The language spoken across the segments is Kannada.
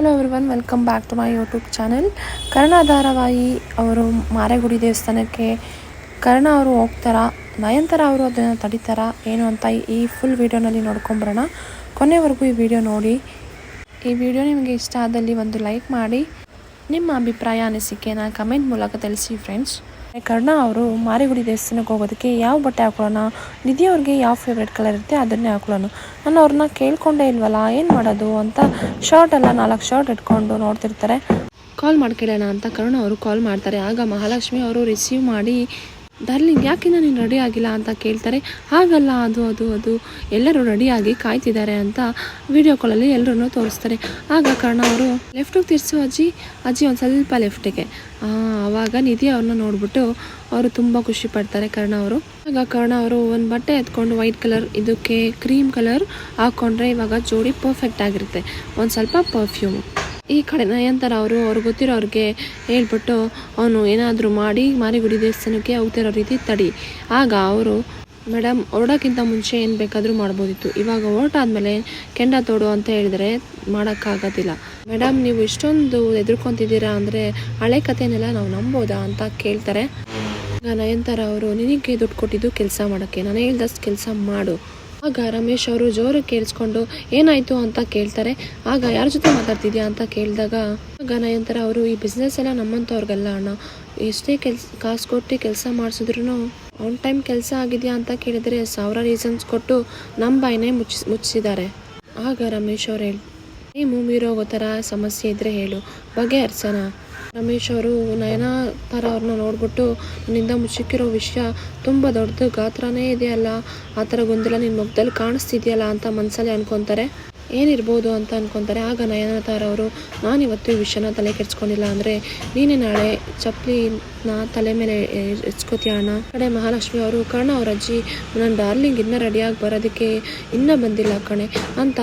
Hello everyone welcome back to my YouTube channel Karna ಧಾರಾವಾಹಿ ಅವರು ಮಾರೇಗುಡಿ ದೇವಸ್ಥಾನಕ್ಕೆ ಕರ್ಣ ಅವರು ಹೋಗ್ತಾರಾ ನಯಂತರ ಅವರು ಅದನ್ನು ತಡಿತಾರಾ, ಏನು ಅಂತ ಈ ಫುಲ್ ವಿಡಿಯೋನಲ್ಲಿ ನೋಡ್ಕೊಂಬರೋಣ. ಕೊನೆವರೆಗೂ ಈ ವಿಡಿಯೋ ನೋಡಿ. ಈ ವಿಡಿಯೋ ನಿಮಗೆ ಇಷ್ಟ ಆದಲ್ಲಿ ಒಂದು ಲೈಕ್ ಮಾಡಿ. ನಿಮ್ಮ ಅಭಿಪ್ರಾಯ ಅನಿಸಿಕೆನ ಕಮೆಂಟ್ ಮೂಲಕ ತಿಳಿಸಿ ಫ್ರೆಂಡ್ಸ್ ಕರ್ಣ ಅವರು ಮಾರಿಗುಡಿ ದೇವಸ್ಥಾನಕ್ಕೆ ಹೋಗೋದಕ್ಕೆ ಯಾವ ಬಟ್ಟೆ ಹಾಕೊಳ್ಳೋಣ? ನಿಧಿ ಅವ್ರಿಗೆ ಯಾವ ಫೇವ್ರೇಟ್ ಕಲರ್ ಇರುತ್ತೆ ಅದನ್ನೇ ಹಾಕೊಳ್ಳೋಣ. ನಾನು ಅವ್ರನ್ನ ಕೇಳ್ಕೊಂಡೇ ಇಲ್ವಲ್ಲ, ಏನು ಮಾಡೋದು ಅಂತ ಶರ್ಟ್ ಎಲ್ಲ ನಾಲ್ಕು ಶರ್ಟ್ ಇಟ್ಕೊಂಡು ನೋಡ್ತಿರ್ತಾರೆ. ಕಾಲ್ ಮಾಡ್ಕೊಳ್ಳೋಣ ಅಂತ ಕರುಣ ಅವರು ಕಾಲ್ ಮಾಡ್ತಾರೆ. ಆಗ ಮಹಾಲಕ್ಷ್ಮಿ ಅವರು ರಿಸೀವ್ ಮಾಡಿ ಡಾರ್ಲಿಂಗ್ ಯಾಕೆ ನೀನು ರೆಡಿ ಆಗಿಲ್ಲ ಅಂತ ಕೇಳ್ತಾರೆ? ಹಾಗಲ್ಲ, ಅದು ಅದು ಅದು. ಎಲ್ಲರೂ ರೆಡಿಯಾಗಿ ಕಾಯ್ತಿದ್ದಾರೆ ಅಂತ ವಿಡಿಯೋ ಕಾಲಲ್ಲಿ ಎಲ್ಲರನ್ನೂ ತೋರಿಸ್ತಾರೆ. ಆಗ ಕಾರಣ ಅವರು ಲೆಫ್ಟಿಗೆ ತಿರ್ಸು ಅಜ್ಜಿ. ಅಜ್ಜಿ ಒಂದು ಸ್ವಲ್ಪ ಲೆಫ್ಟಿಗೆ ಆವಾಗ ನಿಧಿ ಅವ್ರನ್ನ ನೋಡಿಬಿಟ್ಟು ಅವರು ತುಂಬ ಖುಷಿ ಪಡ್ತಾರೆ ಕರ್ಣ ಅವರು. ಆಗ ಕರ್ಣ ಅವರು, ಒಂದು ಬಟ್ಟೆ ಎತ್ಕೊಂಡು ವೈಟ್ ಕಲರ್ ಇದಕ್ಕೆ ಕ್ರೀಮ್ ಕಲರ್ ಹಾಕ್ಕೊಂಡ್ರೆ ಇವಾಗ ಜೋಡಿ ಪರ್ಫೆಕ್ಟ್ ಆಗಿರುತ್ತೆ. ಒಂದು ಸ್ವಲ್ಪ ಪರ್ಫ್ಯೂಮು ಈ ಕಡೆ ನಯಂತರ ಅವರು ಅವ್ರಿಗೆ ಗೊತ್ತಿರೋರಿಗೆ ಹೇಳ್ಬಿಟ್ಟು ಅವನು ಏನಾದರೂ ಮಾಡಿ ಮಾರಿಗುಡಿ ದೇವಸ್ಥಾನಕ್ಕೆ ಹೋಗ್ತಿರೋ ರೀತಿ ತಡಿ. ಆಗ ಅವರು ಮೇಡಮ್ ಹೊರಡೋಕ್ಕಿಂತ ಮುಂಚೆ ಏನು ಬೇಕಾದರೂ ಮಾಡ್ಬೋದಿತ್ತು. ಇವಾಗ ಹೊರಟಾದ್ಮೇಲೆ ಕೆಂಡ ತೋಡು ಅಂತ ಹೇಳಿದರೆ ಮಾಡೋಕ್ಕಾಗೋದಿಲ್ಲ. ಮೇಡಮ್ ನೀವು ಇಷ್ಟೊಂದು ಎದುರ್ಕೊತಿದ್ದೀರಾ ಅಂದರೆ ಹಳೆ ಕಥೆನೆಲ್ಲ ನಾವು ನಂಬೋದಾ ಅಂತ ಕೇಳ್ತಾರೆ ಈಗ ನಯಂತರ ಅವರು, ನಿನಗೆ ದುಡ್ಡು ಕೊಟ್ಟಿದ್ದು ಕೆಲಸ ಮಾಡೋಕ್ಕೆ. ನಾನು ಹೇಳ್ದಷ್ಟು ಕೆಲಸ ಮಾಡು. ಆಗ ರಮೇಶ್ ಅವರು ಜೋರು ಕೇಳಿಸ್ಕೊಂಡು, ಏನಾಯ್ತು ಅಂತ ಕೇಳ್ತಾರೆ. ಆಗ ಯಾರ ಜೊತೆ ಮಾತಾಡ್ತಿದ್ಯಾ ಅಂತ ಕೇಳಿದಾಗ, ಆಗ ನಯಂತರ ಅವರು, ಈ ಬಿಸ್ನೆಸ್ ಎಲ್ಲ ನಮ್ಮಂಥವ್ರಿಗಲ್ಲ ಅಣ್ಣ. ಎಷ್ಟೇ ಕೆಲ್ಸ, ಕಾಸು ಕೊಟ್ಟು ಕೆಲಸ ಮಾಡಿಸಿದ್ರು ಆನ್ ಟೈಮ್ ಕೆಲಸ ಆಗಿದೆಯಾ ಅಂತ ಕೇಳಿದರೆ ಸಾವಿರ ರೀಸನ್ಸ್ ಕೊಟ್ಟು ನಮ್ಮ ಬಾಯಿನೇ ಮುಚ್ಚಿ, ಮುಚ್ಚಿಸಿದ್ದಾರೆ. ಆಗ ರಮೇಶ್ ಅವ್ರು ಹೇಳಿ ನೀವು ಮೀರೋಗೋ ಥರ ಸಮಸ್ಯೆ ಇದ್ದರೆ ಹೇಳು. ಬಗೆಹರಿಸೋಣ ರಮೇಶ್ ಅವರು ನಯನ ಥರ ಅವ್ರನ್ನ ನೋಡ್ಬಿಟ್ಟು, ನನ್ನಿಂದ ಮುಚ್ಚಿಕ್ಕಿರೋ ವಿಷಯ ತುಂಬ ದೊಡ್ಡದು, ಗಾತ್ರನೇ ಇದೆಯಲ್ಲ, ಆ ಥರ ಗೊಂದಲ ನಿನ್ನ ಮುಖದಲ್ಲಿ ಕಾಣಿಸ್ತಿದೆಯಲ್ಲ ಅಂತ ಮನಸ್ಸಲ್ಲಿ ಅನ್ಕೊತಾರೆ. ಏನಿರ್ಬೋದು ಅಂತ ಅನ್ಕೊತಾರೆ. ಆಗ ನಯನತಾರ ಅವರು ನಾನು ಇವತ್ತು ಈ ವಿಷಯನ ತಲೆ ಕೆಡ್ಸ್ಕೊಂಡಿಲ್ಲ ಅಂದರೆ ನೀನೇ ನಾಳೆ ಚಪ್ಪಲಿನ ತಲೆ ಮೇಲೆ ಎಚ್ಕೋತೀಯ ಅಣ್ಣ? ಕಡೆ ಮಹಾಲಕ್ಷ್ಮಿ ಅವರು, ಕರ್ಣ ಅವರ ಅಜ್ಜಿ ನನ್ನ ಡಾರ್ಲಿಂಗ್ ಇನ್ನೂ ರೆಡಿಯಾಗಿ ಬರೋದಕ್ಕೆ ಇನ್ನೂ ಬಂದಿಲ್ಲ ಕಣೆ ಅಂತ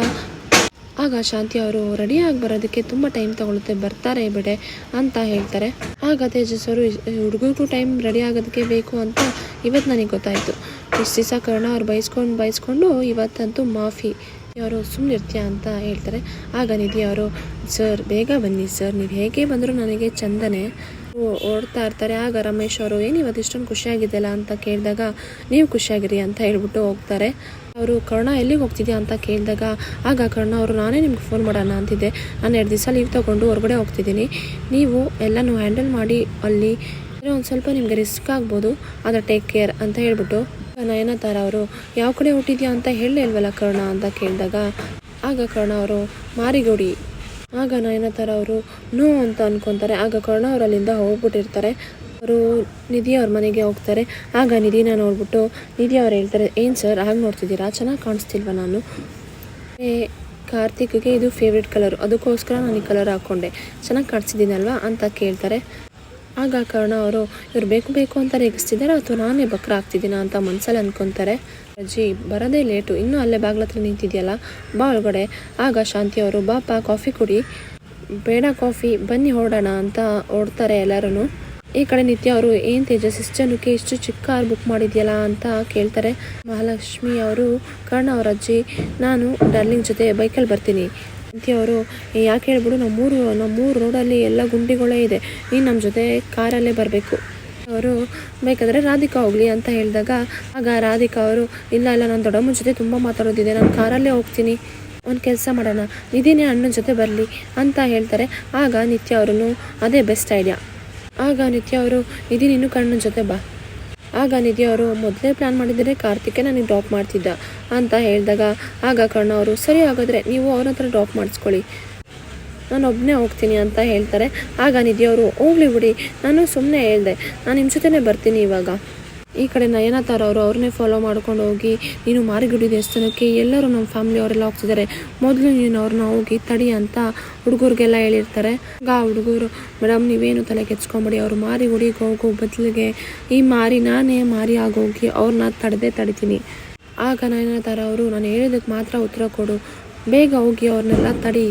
ಆಗ ಶಾಂತಿ ಅವರು ರೆಡಿಯಾಗಿ ಬರೋದಕ್ಕೆ ತುಂಬ ಟೈಮ್ ತಗೊಳುತ್ತೆ, ಬರ್ತಾರೆ ಬಿಡೆ ಅಂತ ಹೇಳ್ತಾರೆ. ಆಗ ತೇಜಸ್ ಅವರು ಹುಡುಗರಿಗೂ ಟೈಮ್ ರೆಡಿ ಆಗೋದಕ್ಕೆ ಬೇಕು ಅಂತ ಇವತ್ತು ನನಗೆ ಗೊತ್ತಾಯಿತು. ಇಷ್ಟು ದಿವಸ ಕರ್ಣ ಅವ್ರು ಬೈಸ್ಕೊಂಡು ಬೈಸ್ಕೊಂಡು ಇವತ್ತಂತೂ ಮಾಫಿ. ಅವರು ಸುಮ್ಮನಿರ್ತೀಯ ಅಂತ ಹೇಳ್ತಾರೆ. ಆಗ ನಿಧಿ ಅವರು, ಸರ್, ಬೇಗ ಬನ್ನಿ ಸರ್, ನೀವು ಹೇಗೆ ಬಂದರೂ ನನಗೆ ಚಂದನೆ. ಓಡ್ತಾ ಇರ್ತಾರೆ. ಆಗ ರಮೇಶ್ ಅವರು, ಏನು ಇವತ್ತು ಇಷ್ಟೊಂದು ಖುಷಿಯಾಗಿದ್ದೆಲ್ಲ ಅಂತ ಕೇಳಿದಾಗ, ನೀವು ಖುಷಿಯಾಗಿರಿ ಅಂತ ಹೇಳ್ಬಿಟ್ಟು ಹೋಗ್ತಾರೆ. ಅವರು, ಕರ್ಣ, ಎಲ್ಲಿಗೆ ಹೋಗ್ತಿದ್ಯಾ? ಅಂತ ಕೇಳಿದಾಗ, ಆಗ ಕರ್ಣ ಅವರು, ನಾನೇ ನಿಮ್ಗೆ ಫೋನ್ ಮಾಡೋಣ ಅಂತಿದ್ದೆ. ನಾನು ಎರಡು ದಿವಸ ಲೀವ್ ತೊಗೊಂಡು ಹೊರಗಡೆ ಹೋಗ್ತಿದ್ದೀನಿ. ನೀವು ಎಲ್ಲನೂ ಹ್ಯಾಂಡಲ್ ಮಾಡಿ ಅಲ್ಲಿ ಏನೋ ಒಂದು ಸ್ವಲ್ಪ ನಿಮಗೆ ರಿಸ್ಕ್ ಆಗ್ಬೋದು. ಆದರೆ ಟೇಕ್ ಕೇರ್ ಅಂತ ಹೇಳ್ಬಿಟ್ಟು ನಯನತಾರ ಅವರು, ಯಾವ ಕಡೆ ಹುಟ್ಟಿದ್ಯಾ? ಅಂತ ಹೇಳಲೇ ಇಲ್ವಲ್ಲ ಕರ್ಣ? ಅಂತ ಕೇಳಿದಾಗ, ಆಗ ಕರ್ಣ ಅವರು, ಮಾರಿಗೋಡಿ ಆಗ ನಯನತಾರ ಅವರು, ನೋ ಅಂತ ಅನ್ಕೊಂತಾರೆ. ಆಗ ಕರ್ಣ ಅಲ್ಲಿಂದ ಹೋಗ್ಬಿಟ್ಟಿರ್ತಾರೆ. ಅವರು ನಿಧಿ ಅವ್ರ ಮನೆಗೆ ಹೋಗ್ತಾರೆ. ಆಗ ನಿಧಿನ ನೋಡ್ಬಿಟ್ಟು, ನಿಧಿ ಅವ್ರು ಹೇಳ್ತಾರೆ, ಏನು ಸರ್, ಹಾಗೆ ನೋಡ್ತಿದ್ದೀರಾ? ಚೆನ್ನಾಗಿ ಕಾಣಿಸ್ತಿಲ್ವ ನಾನು? ಕಾರ್ತಿಕ್ಗೆ ಇದು ಫೇವ್ರೆಟ್ ಕಲರ್ ಅದಕ್ಕೋಸ್ಕರ ನಾನು ಈ ಕಲರ್ ಹಾಕ್ಕೊಂಡೆ ಚೆನ್ನಾಗಿ ಕಾಣಿಸಿದ್ದೀನಲ್ವಾ ಅಂತ ಕೇಳ್ತಾರೆ. ಆಗ ಕರ್ಣ ಅವರು, ಇವ್ರು ಬೇಕು ಬೇಕು ಅಂತ ರೇಗಿಸ್ತಿದ್ದಾರೆ? ಅಥವಾ ನಾನೇ ಬಕ್ರ ಆಗ್ತಿದ್ದೀನ? ಅಂತ ಮನ್ಸಲ್ಲಿ ಅನ್ಕೊಂತಾರೆ. ಅಜ್ಜಿ, ಬರೋದೇ ಲೇಟು. ಇನ್ನೂ ಅಲ್ಲೇ ಬಾಗ್ಲ ಹತ್ರ ನಿಂತಿದೆಯಲ್ಲ? ಬಾ ಒಳಗಡೆ. ಆಗ ಶಾಂತಿ ಅವರು ಬಾಪ ಕಾಫಿ ಕುಡಿ. ಬೇಡ ಕಾಫಿ, ಬನ್ನಿ ಹೊರಡೋಣ ಅಂತ ಓಡ್ತಾರೆ ಎಲ್ಲರೂ ಈ ಕಡೆ ನಿತ್ಯ ಅವರು, ಏನ್ ತೇಜಸ್ ಇಷ್ಟು ಜನಕ್ಕೆ ಇಷ್ಟು ಚಿಕ್ಕ ಕಾರ್ ಬುಕ್ ಮಾಡಿದ್ಯಲ್ಲ ಅಂತ ಕೇಳ್ತಾರೆ. ಮಹಾಲಕ್ಷ್ಮಿ ಅವರು, ಕರ್ಣ ಅವ್ರ ಅಜ್ಜಿ, ನಾನು ಡಾರ್ಲಿಂಗ್ ಜೊತೆ ಬೈಕಲ್ಲಿ ಬರ್ತೀನಿ. ಅವರು ಯಾಕೆ ಹೇಳ್ಬಿಡು, ನಮ್ಮೂರು ನಮ್ಮೂರು ರೋಡಲ್ಲಿ ಎಲ್ಲ ಗುಂಡಿಗಳೇ ಇದೆ. ನೀನು ನಮ್ಮ ಜೊತೆ ಕಾರಲ್ಲೇ ಬರಬೇಕು. ಅವರು ಬೇಕಾದರೆ ರಾಧಿಕಾ ಹೋಗಲಿ ಅಂತ ಹೇಳಿದಾಗ, ಆಗ ರಾಧಿಕಾ ಅವರು, ಇಲ್ಲ ಇಲ್ಲ, ನಾನು ದೊಡ್ಡಮ್ಮನ ಜೊತೆ ತುಂಬ ಮಾತಾಡೋದಿದೆ, ನಾನು ಕಾರಲ್ಲೇ ಹೋಗ್ತೀನಿ ಒಂದು ಕೆಲಸ ಮಾಡೋಣ, ನಿಧಿನೇ ಅಣ್ಣನ ಜೊತೆ ಬರಲಿ ಅಂತ ಹೇಳ್ತಾರೆ. ಆಗ ನಿತ್ಯ ಅವರು ಅದೇ ಬೆಸ್ಟ್ ಐಡಿಯಾ ಆಗ ನಿತ್ಯ ಅವರು ನಿಧಿ ನೀನು ಕಣ್ಣನ ಜೊತೆ ಬಾ. ಆಗ ನಿಧಿ ಅವರು, ಮೊದಲೇ ಪ್ಲ್ಯಾನ್ ಮಾಡಿದರೆ ಕಾರ್ತಿಕೆ ನನಗೆ ಡ್ರಾಪ್ ಮಾಡ್ತಿದ್ದ ಅಂತ ಹೇಳಿದಾಗ, ಆಗ ಕಣ್ಣವರು ಸರಿ ಹಾಗಾದರೆ ನೀವು ಅವ್ರ ಹತ್ರ ಡ್ರಾಪ್ ಮಾಡಿಸ್ಕೊಳ್ಳಿ. ನಾನು ಒಬ್ಬನೇ ಹೋಗ್ತೀನಿ ಅಂತ ಹೇಳ್ತಾರೆ. ಆಗ ನಿಧಿಯವರು ಹೋಗ್ಲಿ ಬಿಡಿ, ನಾನು ಸುಮ್ಮನೆ ಹೇಳ್ದೆ. ನಾನು ನಿಮ್ಮ ಜೊತೆನೇ ಬರ್ತೀನಿ ಇವಾಗ. ಈ ಕಡೆ ನಯನತಾರ ಅವರು, ಅವ್ರನ್ನೇ ಫಾಲೋ ಮಾಡ್ಕೊಂಡು ಹೋಗಿ, ನೀನು ಮಾರಿಗುಡಿ ದೇವಸ್ಥಾನಕ್ಕೆ ಎಲ್ಲರೂ ನಮ್ಮ ಫ್ಯಾಮಿಲಿ ಅವರೆಲ್ಲ ಹೋಗ್ತಿದ್ದಾರೆ ಮೊದಲು ನೀನು ಅವ್ರನ್ನ ಹೋಗಿ ತಡಿ ಅಂತ ಹುಡುಗರಿಗೆಲ್ಲ ಹೇಳಿರ್ತಾರೆ. ಆಗ ಹುಡುಗರು, ಮೇಡಮ್, ನೀವೇನು ತಲೆ ಕೆಚ್ಕೊಂಬಿಡಿ ಅವ್ರು ಮಾರಿಗುಡಿಗೆ ಹೋಗೋ ಬದಲಿಗೆ ಈ ಮಾರಿ ನಾನೇ ಮಾರಿ ಆಗೋಗಿ ಅವ್ರನ್ನ ತಡೆದೇ ತಡಿತೀನಿ. ಆಗ ನಯನತಾರ ಅವರು, ನಾನು ಹೇಳೋದಕ್ಕೆ ಮಾತ್ರ ಉತ್ತರ ಕೊಡು. ಬೇಗ ಹೋಗಿ ಅವ್ರನ್ನೆಲ್ಲ ತಡಿ.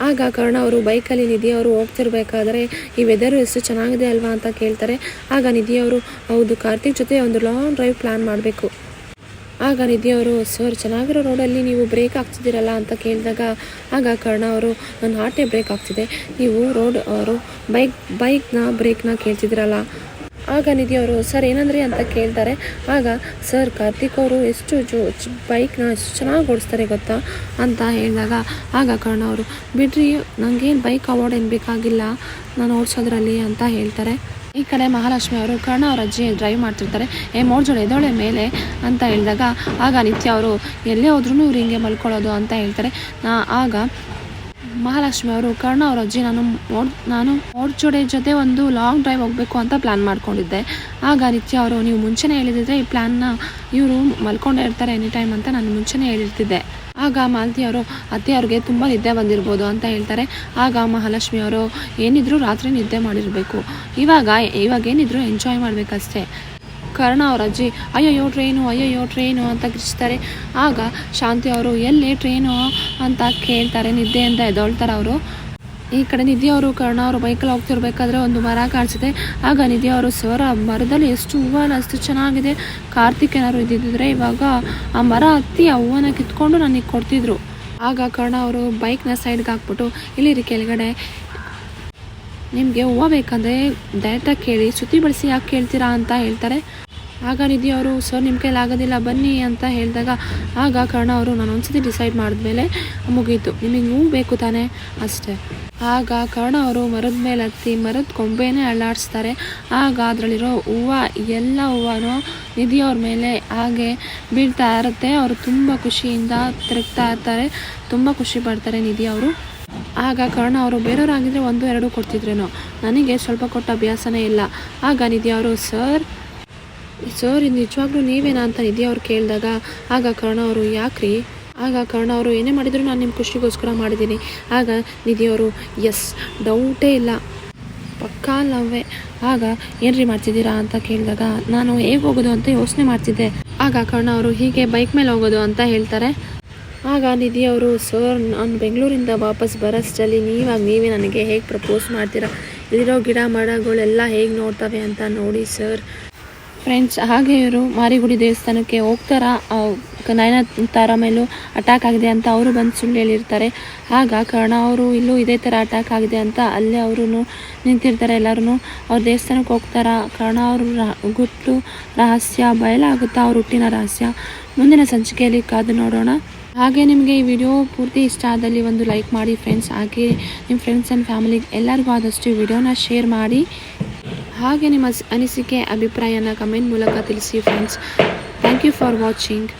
ಆಗ ಕರ್ಣ ಅವರು ಬೈಕಲ್ಲಿ ನಿಧಿ ಅವರು ಹೋಗ್ತಿರ್ಬೇಕಾದ್ರೆ, ಈ ವೆದರ್ ಎಷ್ಟು ಚೆನ್ನಾಗಿದೆ ಅಲ್ವಾ? ಅಂತ ಕೇಳ್ತಾರೆ. ಆಗ ನಿಧಿ ಅವರು, ಹೌದು, ಕಾರ್ತಿಕ್ ಜೊತೆ ಒಂದು ಲಾಂಗ್ ಡ್ರೈವ್ ಪ್ಲ್ಯಾನ್ ಮಾಡಬೇಕು. ಆಗ ನಿಧಿ ಅವರು, ಸರ್, ಚೆನ್ನಾಗಿರೋ ರೋಡಲ್ಲಿ ನೀವು ಬ್ರೇಕ್ ಹಾಕ್ತಿದ್ದೀರಲ್ಲ? ಅಂತ ಕೇಳಿದಾಗ, ಆಗ ಕರ್ಣ ಅವರು, ನನ್ನ ಆಟೆ ಬ್ರೇಕ್ ಆಗ್ತಿದೆ. ನೀವು ರೋಡ್ ಅವರು ಬೈಕ್ ಬೈಕ್ನ ಬ್ರೇಕ್ನ ಕೇಳ್ತಿದ್ದೀರಲ್ಲ? ಆಗ ನಿಧಿ ಅವರು ಸರ್, ಏನಂದ್ರಿ ಅಂತ ಕೇಳ್ತಾರೆ. ಆಗ, ಸರ್, ಕಾರ್ತಿಕ್ ಅವರು ಎಷ್ಟು ಜೋ, ಬೈಕ್ನ ಎಷ್ಟು ಚೆನ್ನಾಗಿ ಓಡಿಸ್ತಾರೆ ಗೊತ್ತಾ? ಅಂತ ಹೇಳಿದಾಗ, ಆಗ ಕರ್ಣ ಅವರು, ಬಿಡ್ರಿ ನನಗೇನು ಬೈಕ್ ಅವಾರ್ಡ್ ಏನು ಬೇಕಾಗಿಲ್ಲ. ನಾನು ಓಡಿಸೋದ್ರಲ್ಲಿ ಅಂತ ಹೇಳ್ತಾರೆ. ಈ ಕಡೆ ಮಹಾಲಕ್ಷ್ಮಿ ಅವರು ಕರ್ಣ ಅವರ ಅಜ್ಜಿ ಡ್ರೈವ್ ಮಾಡ್ತಿರ್ತಾರೆ. ಏ ಮೋಡ್ಜೋಳೆ ಎದೋಳೆ ಮೇಲೆ? ಅಂತ ಹೇಳಿದಾಗ, ಆಗ ನಿತ್ಯ ಅವರು, ಎಲ್ಲೇ ಹೋದ್ರೂ ಇವ್ರು ಹಿಂಗೆ ಮಲ್ಕೊಳ್ಳೋದು ಅಂತ ಹೇಳ್ತಾರೆ. ಆಗ ಮಹಾಲಕ್ಷ್ಮಿ ಅವರು, ಕರ್ಣ ಅವ್ರ ಅಜ್ಜಿ, ನಾನು ನಾನು ಮೋಡ್ಜೋಡೆ ಜೊತೆ ಒಂದು ಲಾಂಗ್ ಡ್ರೈವ್ ಹೋಗಬೇಕು ಅಂತ ಪ್ಲ್ಯಾನ್ ಮಾಡ್ಕೊಂಡಿದ್ದೆ. ಆಗ ನಿತ್ಯ ಅವರು, ನೀವು ಮುಂಚೆನೇ ಹೇಳಿದ್ರೆ ಈ ಪ್ಲ್ಯಾನ್ನ ಇವರು ಮಲ್ಕೊಂಡೇ ಇರ್ತಾರೆ ಎನಿ ಟೈಮ್ ಅಂತ ನಾನು ಮುಂಚೆನೇ ಹೇಳಿರ್ತಿದ್ದೆ. ಆಗ ಮಾಲತಿ ಅವರು, ಅತ್ತೆ ಅವ್ರಿಗೆ ತುಂಬ ನಿದ್ದೆ ಬಂದಿರ್ಬೋದು ಅಂತ ಹೇಳ್ತಾರೆ. ಆಗ ಮಹಾಲಕ್ಷ್ಮಿ ಅವರು, ಏನಿದ್ರು ರಾತ್ರಿ ನಿದ್ದೆ ಮಾಡಿರಬೇಕು. ಇವಾಗ ಇವಾಗ ಏನಿದ್ರು ಎಂಜಾಯ್ ಮಾಡಬೇಕಷ್ಟೇ. ಕರ್ಣ ಅವ್ರ ಅಜ್ಜಿ, ಅಯ್ಯಯ್ಯೋ ಟ್ರೈನು ಅಯ್ಯಯ್ಯೋ ಟ್ರೈನು ಅಂತ ಕಿರ್ಚ್ತಾರೆ ಆಗ ಶಾಂತಿ ಅವರು, ಎಲ್ಲಿ ಟ್ರೈನು ಅಂತ ಕೇಳ್ತಾರೆ. ಅಂತ ಎದ್ದೊಳ್ತಾರೆ ಅವರು. ಈ ಕಡೆ ನಿಧಿ ಅವರು, ಕರ್ಣ ಅವರು ಬೈಕಲ್ಲಿ ಹೋಗ್ತಿರ್ಬೇಕಾದ್ರೆ ಒಂದು ಮರ ಕಾಣಿಸುತ್ತೆ. ಆಗ ನಿಧಿ ಅವರು, ಸರ್, ಆ ಮರದಲ್ಲಿ ಎಷ್ಟು ಹೂವನ ಅಷ್ಟು ಚೆನ್ನಾಗಿದೆ. ಕಾರ್ತಿಕ್ ಏನಾದ್ರು ಇದ್ದಿದ್ರೆ ಇವಾಗ ಆ ಮರ ಹತ್ತಿ ಆ ಹೂವನ್ನ ಕಿತ್ಕೊಂಡು ನನಗೆ ಕೊಡ್ತಿದ್ರು. ಆಗ ಕರ್ಣ ಅವರು ಬೈಕ್ನ ಸೈಡ್ಗೆ ಹಾಕ್ಬಿಟ್ಟು ಇಲ್ಲಿರಿ ಕೆಳಗಡೆ. ನಿಮಗೆ ಹೂವು ಬೇಕಂದರೆ ಡೈರೆಕ್ಟಾಗಿ ಕೇಳಿ, ಸುತ್ತಿ ಬಳಸಿ ಯಾಕೆ ಕೇಳ್ತೀರಾ? ಅಂತ ಹೇಳ್ತಾರೆ. ಆಗ ನಿಧಿ ಅವರು, ಸರ್, ನಿಮ್ಮ ಕೈಲಿ ಆಗೋದಿಲ್ಲ, ಬನ್ನಿ ಅಂತ ಹೇಳಿದಾಗ, ಆಗ ಕರ್ಣ ಅವರು ನಾನು ಒಂದ್ಸತಿ ಡಿಸೈಡ್ ಮಾಡಿದ್ಮೇಲೆ ಮುಗೀತು. ನಿಮಗೆ ಹೂ ಬೇಕು ತಾನೇ? ಅಷ್ಟೇ. ಆಗ ಕರ್ಣ ಅವರು ಮರದ ಮೇಲೆ ಹತ್ತಿ, ಮರದ ಕೊಂಬೆನೇ ಅಳ್ಳಾಡಿಸ್ತಾರೆ ಆಗ ಅದರಲ್ಲಿರೋ ಹೂವು, ಎಲ್ಲ ಹೂವನೂ ನಿಧಿ ಅವ್ರ ಮೇಲೆ ಹಾಗೆ ಬೀಳ್ತಾ ಇರುತ್ತೆ. ಅವರು ತುಂಬ ಖುಷಿಯಿಂದ ತಿರುಗ್ತಾ ಇರ್ತಾರೆ, ತುಂಬ ಖುಷಿ ಪಡ್ತಾರೆ ನಿಧಿ ಅವರು. ಆಗ ಕರ್ಣ ಅವರು ಬೇರೆಯವರಾಗಿದ್ದರೆ ಒಂದು, ಎರಡು ಕೊಡ್ತಿದ್ರೇನೋ? ನನಗೆ ಸ್ವಲ್ಪ ಕೊಟ್ಟ ಅಭ್ಯಾಸನೇ ಇಲ್ಲ. ಆಗ ನಿಧಿ ಅವರು, ಸರ್ ಸರ್ ಇದು ನಿಜವಾಗ್ಲೂ ನೀವೇನಾ ಅಂತ ನಿಧಿ ಅವ್ರು ಕೇಳಿದಾಗ, ಆಗ ಕರ್ಣ ಅವರು ಯಾಕ್ರಿ? ಆಗ ಕರ್ಣ ಅವರು ಏನೇ ಮಾಡಿದ್ರು ನಾನು ನಿಮ್ಮ ಖುಷಿಗೋಸ್ಕರ ಮಾಡಿದ್ದೀನಿ. ಆಗ ನಿಧಿಯವರು ಎಸ್, ಡೌಟೇ ಇಲ್ಲ. ಪಕ್ಕಾ ಲವ್ವೇ. ಆಗ ಏನ್ರಿ ಮಾಡ್ತಿದ್ದೀರಾ ಅಂತ ಕೇಳಿದಾಗ, ನಾನು ಹೇಗೆ ಹೋಗೋದು ಅಂತ ಯೋಚನೆ ಮಾಡ್ತಿದ್ದೆ. ಆಗ ಕರ್ಣ ಅವರು, ಹೀಗೆ ಬೈಕ್ ಮೇಲೆ ಹೋಗೋದು ಅಂತ ಹೇಳ್ತಾರೆ. ಆಗ ನಿಧಿ ಅವರು, ಸರ್, ನಾನು ಬೆಂಗಳೂರಿಂದ ವಾಪಸ್ ಬರೋಷ್ಟಲ್ಲಿ ನೀವಾಗ ನೀವೇ ನನಗೆ ಹೇಗೆ ಪ್ರಪೋಸ್ ಮಾಡ್ತೀರಾ? ಇಲ್ಲಿರೋ ಗಿಡ ಮರಗಳೆಲ್ಲ ಹೇಗೆ ನೋಡ್ತವೆ ಅಂತ ನೋಡಿ, ಸರ್. ಫ್ರೆಂಡ್ಸ್, ಹಾಗೆ ಇವರು ಮಾರಿಗುಡಿ ದೇವಸ್ಥಾನಕ್ಕೆ ಹೋಗ್ತಾರಾ? ನಯನತಾರ ಮೇಲೂ ಅಟ್ಯಾಕ್ ಆಗಿದೆ ಅಂತ ಅವರು ಬಂದು ಸುಳ್ಳು ಹೇಳಿರ್ತಾರೆ. ಆಗ ಕರ್ಣ ಅವರು, ಇಲ್ಲೂ ಇದೇ ಥರ ಅಟ್ಯಾಕ್ ಆಗಿದೆ ಅಂತ ಅಲ್ಲೇ ಅವರು ನಿಂತಿರ್ತಾರೆ ಎಲ್ಲರೂ ಅವ್ರ ದೇವಸ್ಥಾನಕ್ಕೆ ಹೋಗ್ತಾರ? ಕರ್ಣ ಅವರು ಗುಟ್ಟು, ರಹಸ್ಯ ಬಯಲಾಗುತ್ತಾ ಅವ್ರ ಹುಟ್ಟಿನ ರಹಸ್ಯ? ಮುಂದಿನ ಸಂಚಿಕೆಯಲ್ಲಿ ಕಾದು ನೋಡೋಣ. ಹಾಗೆ ನಿಮಗೆ ಈ ವಿಡಿಯೋ ಪೂರ್ತಿ ಇಷ್ಟ ಆದಲ್ಲಿ ಒಂದು ಲೈಕ್ ಮಾಡಿ ಫ್ರೆಂಡ್ಸ್. ಹಾಗೆ ನಿಮ್ಮ ಫ್ರೆಂಡ್ಸ್ ಆ್ಯಂಡ್ ಫ್ಯಾಮಿಲಿಗೆ ಎಲ್ಲರಿಗೂ ಆದಷ್ಟು ಈ ವಿಡಿಯೋನ ಶೇರ್ ಮಾಡಿ. ಹಾಗೆ ನಿಮ್ಮ ಅನಿಸಿಕೆ ಅಭಿಪ್ರಾಯನ ಕಮೆಂಟ್ ಮೂಲಕ ತಿಳಿಸಿ friends thank you for watching